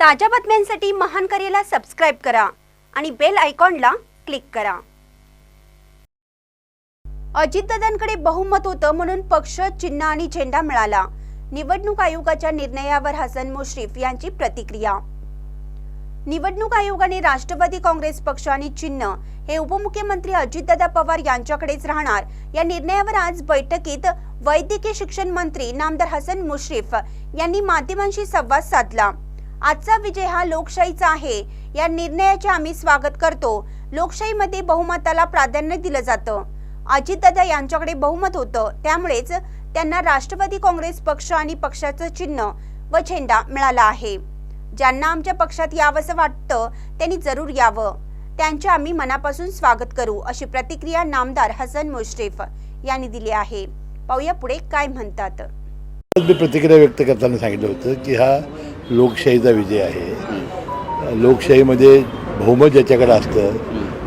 ताज्या बातम्यांसाठी महान करेला सबस्क्राईब करा आणि बेल आयकॉनला क्लिक करा. अजितदादांकडे बहुमत होतं म्हणून पक्ष चिन्ह आणि झेंडा मिळाला. निवडणूक आयोगाच्या निर्णयावर हसन मुश्रीफ यांची प्रतिक्रिया. निवडणूक आयोगाने राष्ट्रवादी काँग्रेस पक्ष आणि चिन्ह हे उपमुख्यमंत्री अजितदादा पवार यांच्याकडेच राहणार. या निर्णयावर आज बैठकीत वैद्यकीय शिक्षण मंत्री नामदार हसन मुश्रीफ यांनी माध्यमांशी संवाद साधला. आजचा विजय हा लोकशाहीचा आहे. या निर्णयाचे आम्ही स्वागत करतो. लोकशाहीमध्ये बहुमताला प्राधान्य दिलं जातं. अजितदादा यांच्याकडे बहुमत होतं. त्यामुळेच त्यांना राष्ट्रवादी काँग्रेस पक्ष आणि पक्षाचं चिन्ह व झेंडा मिळाला आहे. ज्यांना आमच्या पक्षात यावंसं वाटतं त्यांनी जरूर यावं. त्यांचे आम्ही मनापासून स्वागत करू अशी प्रतिक्रिया नामदार हसन मुश्रीफ यांनी दिली आहे. पाहूया पुढे काय म्हणतात. प्रतिक्रिया व्यक्त करताना सांगितलं होतं की हा लोकशाहीचा विजय आहे. लोकशाहीमध्ये बहुमत ज्याच्याकडे असतं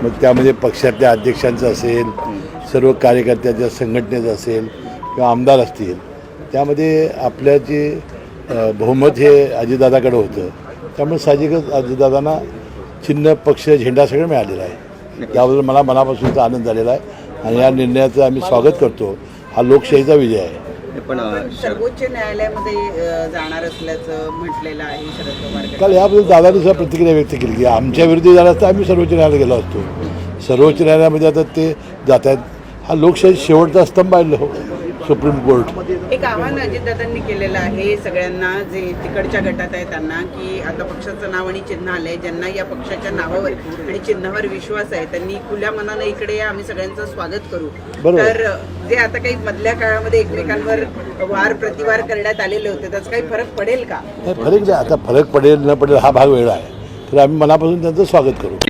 मग त्यामध्ये पक्षातल्या अध्यक्षांचं असेल सर्व कार्यकर्त्याच्या संघटनेचं असेल किंवा आमदार असतील त्यामध्ये आपल्या जे बहुमत हे अजितदादाकडे होतं. त्यामुळे साहजिकच अजितदादांना चिन्ह पक्ष झेंडा सगळं मिळालेला आहे. त्याबद्दल मला मनापासूनचा आनंद झालेला आहे आणि या निर्णयाचं आम्ही स्वागत करतो. हा लोकशाहीचा विजय आहे. पण सर्वोच्च न्यायालयामध्ये जाणार असल्याचं म्हटलेलं आहे शरद पवार. काल याबद्दल दादाने सुद्धा प्रतिक्रिया व्यक्त केली की आमच्या विरोधी झाला असता आम्ही सर्वोच्च न्यायालयात गेलो असतो. सर्वोच्च न्यायालयामध्ये आता ते जात आहेत. हा लोकशाही शेवटचा स्तंभ आहे. हो सुप्रीम कोर्ट एक आव्हान अजितदादांनी केलेलं आहे सगळ्यांना जे तिकडच्या गटात आहे त्यांना की आता पक्षाचं नाव आणि चिन्ह आलंय ज्यांना या पक्षाच्या नावावर आणि चिन्हावर विश्वास आहे त्यांनी खुल्या मनानं इकडे या, आम्ही सगळ्यांचं स्वागत करू. तर जे आता काही मधल्या काळामध्ये एकमेकांवर वार प्रतिवार करण्यात आलेले होते त्याचा काही फरक पडेल का? फरक आता फरक पडेल न पडेल हा भाग वेगळा आहे. तर आम्ही मनापासून त्यांचं स्वागत करू.